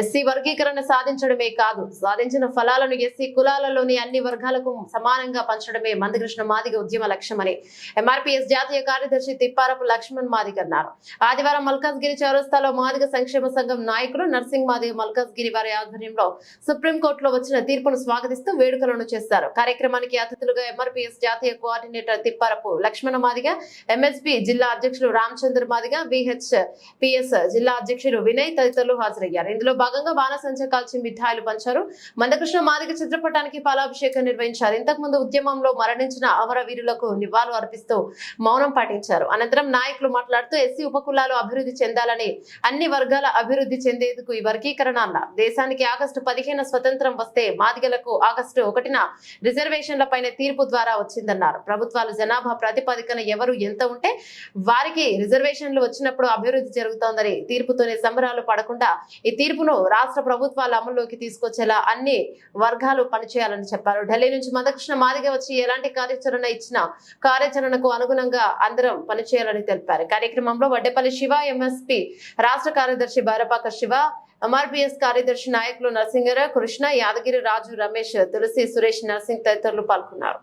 SC వర్గీకరణ సాధించడమే కాదు సాధించిన ఫలాలను ఎస్సీ కులాలలోని అన్ని వర్గాలకు సమానంగా పంచడమే మందకృష్ణ మాదిగ ఉద్యమ లక్ష్యమని ఎంఆర్పీఎస్ జాతీయ కార్యదర్శి తిప్పారపు లక్ష్మణ్ మాదిగ అన్నారు. ఆదివారం మల్కాజ్గిరి చౌరస్తాలో మాదిగ సంక్షేమ సంఘం నాయకులు నర్సింగ్ మాదిగ మల్కాజ్గిరి వారి ఆధ్వర్యంలో సుప్రీంకోర్టులో వచ్చిన తీర్పును స్వాగతిస్తూ వేడుకలను చేశారు కార్యక్రమానికి అతిథులుగా ఎంఆర్పీఎస్ జాతీయ కోఆర్డినేటర్ తిప్పారపు లక్ష్మణ మాదిగ ఎంఎస్పీ జిల్లా అధ్యక్షులు రామచంద్ర మాదిగ విహెచ్ పిఎస్ జిల్లా అధ్యక్షులు వినయ్ తదితరులు హాజరయ్యారు. ఇందులో భాగంగా బాణసంచ కాల్చి మిఠాయిలు పంచారు. మందకృష్ణ మాదిగ చిత్రపటానికి పాలాభిషేకం నిర్వహించారు. ఇంతకుముందు ఉద్యమంలో మరణించిన అమరవీరులకు నివాళులు అర్పిస్తూ మౌనం పాటించారు. అనంతరం నాయకులు మాట్లాడుతూ ఎస్సీ ఉపకులాలు అభివృద్ధి చెందాలని అన్ని వర్గాల అభివృద్ధి చెందేందుకు ఈ వర్గీకరణ అన్నారు దేశానికి ఆగస్టు పదిహేను స్వతంత్రం వస్తే మాదిగలకు ఆగస్టు ఒకటిన రిజర్వేషన్ల పైన తీర్పు ద్వారా వచ్చిందన్నారు. ప్రభుత్వాలు జనాభా ప్రాతిపదికన ఎవరు ఎంత ఉంటే వారికి రిజర్వేషన్లు వచ్చినప్పుడు అభివృద్ధి జరుగుతోందని తీర్పుతోనే సంబరాలు పడకుండా ఈ తీర్పును రాష్ట్ర ప్రభుత్వాలు అమల్లోకి తీసుకొచ్చేలా అన్ని వర్గాలు పనిచేయాలని చెప్పారు. ఢిల్లీ నుంచి మందకృష్ణ మాదిగ వచ్చి ఎలాంటి కార్యాచరణ ఇచ్చినా కార్యాచరణకు అనుగుణంగా అందరం పనిచేయాలని తెలిపారు. కార్యక్రమంలో వడ్డేపల్లి శివ ఎంఎస్పి రాష్ట్ర కార్యదర్శి బారపాక శివ ఎంఆర్పిఎస్ కార్యదర్శి నాయకులు నరసింగర కృష్ణ యాదగిరి రాజు రమేష్ తులసి సురేష్ నర్సింగ్ తదితరులు పాల్గొన్నారు.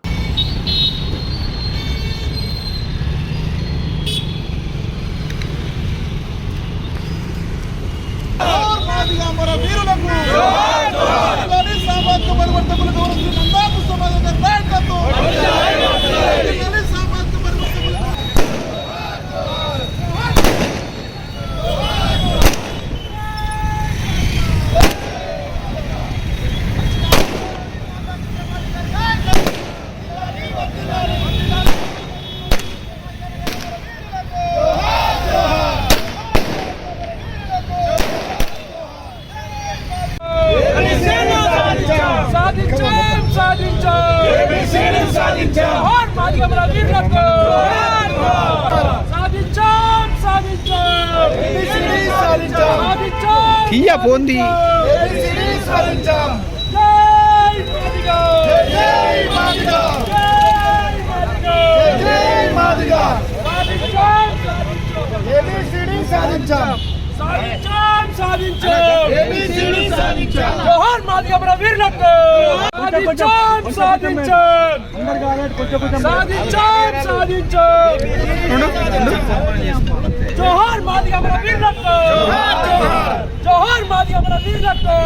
Oh! మన వీరులకు ఇలాంటి సామాజిక పరివర్తకులు గౌరవించిన నందాపు సమాజం నాయకత్వం ఇలాంటి సామాజిక పరివర్తకులు సాధించాం సాధించాం సాధించాం మాధ్యమల వీరులకు సాధించాం సాధించాం సాధించాం తీయ పోంది సాధించాం. సాధించాం జోహార్ మాదిగమల వీరులకు! సాధించాం సాధించాం! సాధించాం సాధించాం! జోహార్ మాదిగమల వీరులకు! జోహార్ మాదిగమల వీరులకు!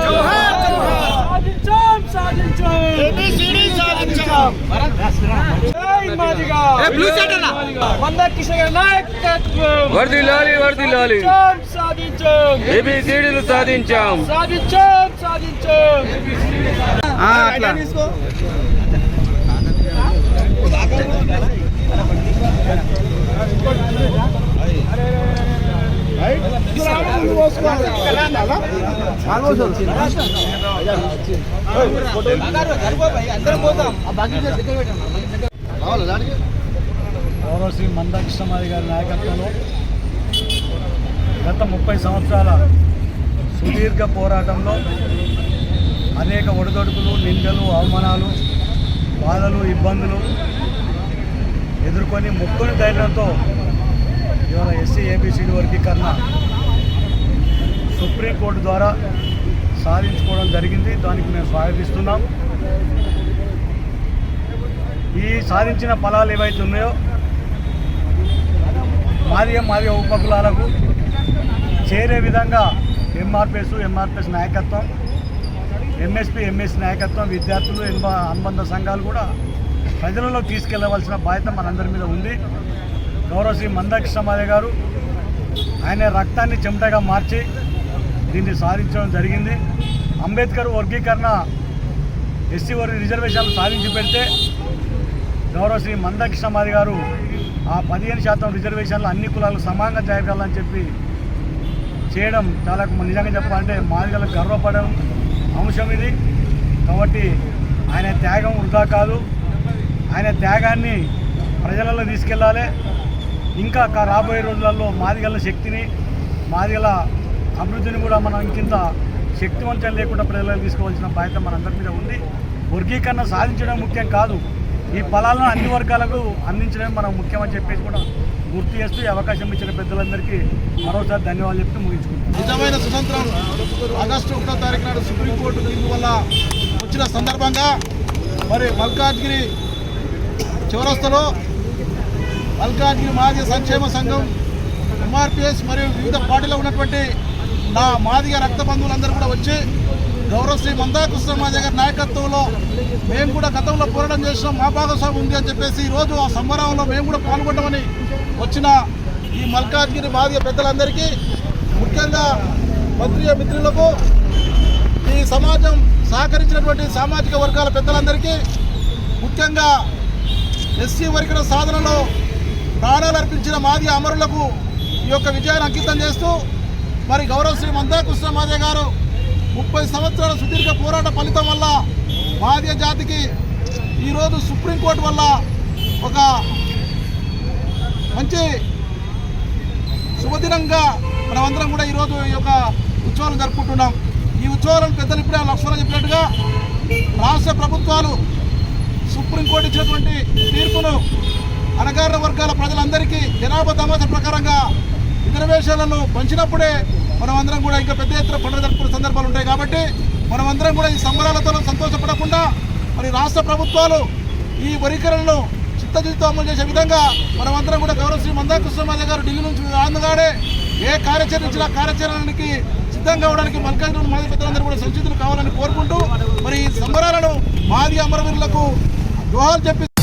సాధించాం సాధించాం! సాధించాం. జై మాదిగా మంద కిషోర్ గారి నాయకత్వం వర్దిల్లాలి వర్దిల్లాలి సాధించాం సాధించాం ఏబిసిడీలు సాధించాం సాధించాం సాధించాం ఆ, అట్లా గౌరవ శ్రీ మందకృష్ణమాది గారి నాయకత్వంలో గత ముప్పై సంవత్సరాల సుదీర్ఘ పోరాటంలో అనేక ఒడిదొడుకులు నిందలు అవమానాలు బాధలు ఇబ్బందులు ఎదుర్కొని ముక్కుని ధైర్యంతో ఇవాళ ఎస్సీ ఏబిసిడి వర్గీకరణ సుప్రీంకోర్టు ద్వారా సాధించుకోవడం జరిగింది. దానికి మేము స్వాగతిస్తున్నాం. ఈ సాధించిన ఫలాలు ఏవైతే ఉన్నాయో మాదిగ మాదిగ ఉపకులాలకు చేరే విధంగా ఎంఆర్పిఎస్ ఎంఆర్పిఎస్ నాయకత్వం ఎంఎస్పి ఎంఎస్ నాయకత్వం విద్యార్థులు ఎన్బ అనుబంధ సంఘాలు కూడా ప్రజలలో తీసుకెళ్ళవలసిన బాధ్యత మనందరి మీద ఉంది. గౌరవ శ్రీ మందకృష్ణ మాదిగ గారు ఆయన రక్తాన్ని చెమటగా మార్చి దీన్ని సాధించడం జరిగింది. అంబేద్కర్ వర్గీకరణ ఎస్సీ వర్గ రిజర్వేషన్లు సాధించి పెడితే గౌరవ శ్రీ మందకృష్ణ మాది గారు ఆ పదిహేను శాతం రిజర్వేషన్లు అన్ని కులాలకు సమానంగా జరగాలని చెప్పి చేయడం చాలా నిజంగా చెప్పాలంటే మాదిగలకు గర్వపడడం అంశం ఇది. కాబట్టి ఆయన త్యాగం వృధా కాదు. ఆయన త్యాగాన్ని ప్రజలలో తీసుకెళ్ళాలి ఇంకా రాబోయే రోజులలో మాదిగల శక్తిని మాదిగల అభివృద్ధిని కూడా మనం ఇంకింత శక్తివంతం లేకుండా ప్రజలకు తీసుకోవాల్సిన బాధ్యత మనందరి మీద ఉంది. వర్గీకరణ సాధించడం ముఖ్యం కాదు. ఈ ఫలాలను అన్ని వర్గాలకు అందించడమే మనం ముఖ్యమని చెప్పేసి కూడా గుర్తు చేస్తూ ఈ అవకాశం ఇచ్చిన పెద్దలందరికీ మరోసారి ధన్యవాదాలు చెప్తూ ముగించుకుంటాం నిజమైన స్వతంత్రం ఆగస్టు ఒకటో తారీఖు నాడు సుప్రీంకోర్టు తీర్పు వల్ల వచ్చిన సందర్భంగా మరి మల్కాజ్గిరి చివరస్తలో మల్కాజ్గిరి మాజీ సంక్షేమ సంఘం ఎంఆర్పిఎస్ మరియు వివిధ పార్టీలో ఉన్నటువంటి నా మాదిగ రక్త బంధువులందరూ కూడా వచ్చి గౌరవశ్రీ మందాకృష్ణ మాదిగ గారి నాయకత్వంలో మేము కూడా గతంలో పోరాటం చేసినాం మా భాగస్వామి ఉంది అని చెప్పేసి ఈరోజు ఆ సంబరంలో మేము కూడా పాల్గొంటామని వచ్చిన ఈ మల్కాజ్గిరి మాదిగ పెద్దలందరికీ ముఖ్యంగా మంత్రి మిత్రులకు ఈ సమాజం సహకరించినటువంటి సామాజిక వర్గాల పెద్దలందరికీ ముఖ్యంగా ఎస్సీ వర్గీయుల సాధనలో ప్రాణాలు అర్పించిన మాది అమరులకు ఈ యొక్క విజయాన్ని అంకితం చేస్తూ మరి గౌరవ శ్రీ మందాకృష్ణ మాదే గారు ముప్పై సంవత్సరాల సుదీర్ఘ పోరాట ఫలితం వల్ల మాదే జాతికి ఈరోజు సుప్రీంకోర్టు వల్ల ఒక మంచి శుభదినంగా మనమందరం కూడా ఈరోజు ఈ యొక్క ఉత్సవాలు జరుపుకుంటున్నాం. ఈ ఉత్సవాలను పెద్దలు ఇప్పుడే లక్ష్మణ చెప్పినట్టుగా రాష్ట్ర ప్రభుత్వాలు సుప్రీంకోర్టు ఇచ్చినటువంటి తీర్పును అణగారిన వర్గాల ప్రజలందరికీ జనాభా తమాస ప్రకారంగా రిజర్వేషన్లను పంచినప్పుడే మనమందరం కూడా ఇంకా పెద్ద ఎత్తున పండుగ జరుపుకునే సందర్భాలు ఉంటాయి కాబట్టి మనమందరం కూడా ఈ సంబరాలతో సంతోషపడకుండా మరి రాష్ట్ర ప్రభుత్వాలు ఈ వరికరణను చిత్తజుతో అమలు చేసే విధంగా మనమందరం కూడా గౌరవ శ్రీ మందాకృష్ణమాజ గారు ఢిల్లీ నుంచి ఆనందగానే ఏ కార్యాచరణ ఇచ్చినా కార్యాచరణకి సిద్ధంగా అవడానికి మల్కాజ్గిరి మాజీ పెద్దలందరూ కూడా సంచితులు కావాలని కోరుకుంటూ మరి ఈ సంబరాలను మాది అమరవీరులకు దోహాలు చెప్పి